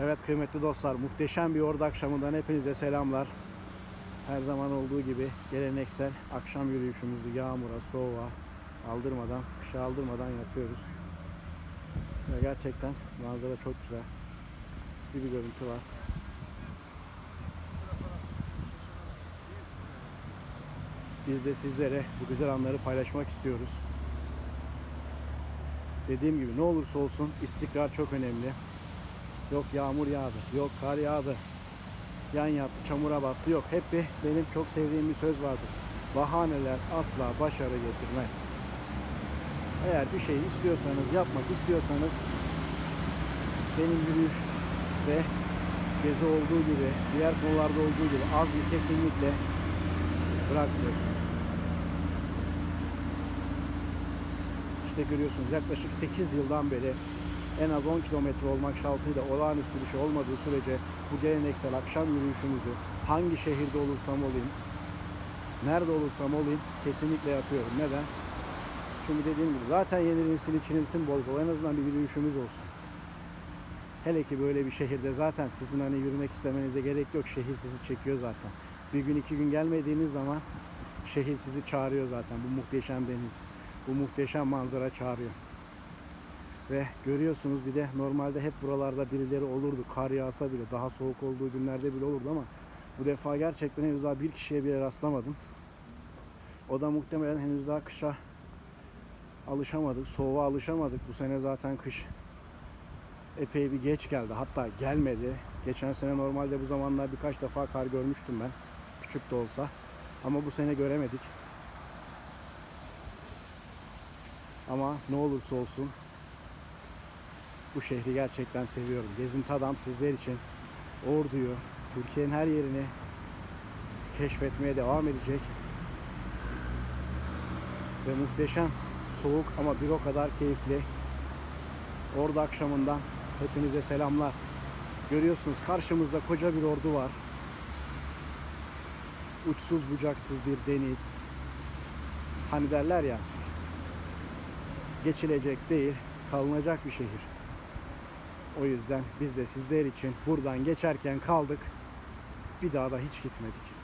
Evet kıymetli dostlar muhteşem bir ordu akşamından hepinize selamlar. Her zaman olduğu gibi geleneksel akşam yürüyüşümüzü yağmura, soğuğa aldırmadan, kışa aldırmadan yapıyoruz. Ve gerçekten manzara çok güzel. Bir, bir görüntü var. Biz de sizlere bu güzel anları paylaşmak istiyoruz. Dediğim gibi ne olursa olsun istikrar çok önemli. Yok yağmur yağdı, yok kar yağdı, yan yattı, çamura battı. Yok hep bir benim çok sevdiğim bir söz vardır. Bahaneler asla başarı getirmez. Eğer bir şey istiyorsanız, yapmak istiyorsanız benim yürüyüş ve gezi olduğu gibi, diğer konularda olduğu gibi azmi kesinlikle bırakmıyorsunuz. İşte görüyorsunuz yaklaşık 8 yıldan beri en az 10 kilometre olmak şartıyla olağanüstü bir şey olmadığı sürece bu geleneksel akşam yürüyüşümüzü hangi şehirde olursam olayım, nerede olursam olayım kesinlikle yapıyorum. Neden? Çünkü dediğim gibi zaten yenilsin içinilsin bol bol en azından bir yürüyüşümüz olsun. Hele ki böyle bir şehirde zaten sizin hani yürümek istemenize gerek yok. Şehir sizi çekiyor zaten. Bir gün iki gün gelmediğiniz zaman şehir sizi çağırıyor zaten. Bu muhteşem deniz, bu muhteşem manzara çağırıyor. Ve görüyorsunuz bir de normalde hep buralarda birileri olurdu. Kar yağsa bile daha soğuk olduğu günlerde bile olurdu ama bu defa gerçekten henüz daha bir kişiye bile rastlamadım. O da muhtemelen henüz daha kışa alışamadık, soğuğa alışamadık. Bu sene zaten kış epey bir geç geldi. Hatta gelmedi. Geçen sene normalde bu zamanlar birkaç defa kar görmüştüm ben. Küçük de olsa. Ama bu sene göremedik. Ama ne olursa olsun bu şehri gerçekten seviyorum. Gezinti Adam sizler için Ordu'yu, Türkiye'nin her yerini keşfetmeye devam edecek. Ve muhteşem, soğuk ama bir o kadar keyifli Ordu akşamından hepinize selamlar. Görüyorsunuz karşımızda koca bir ordu var. Uçsuz bucaksız bir deniz. Hani derler ya geçilecek değil, kalınacak bir şehir. O yüzden biz de sizler için buradan geçerken kaldık. Bir daha da hiç gitmedik.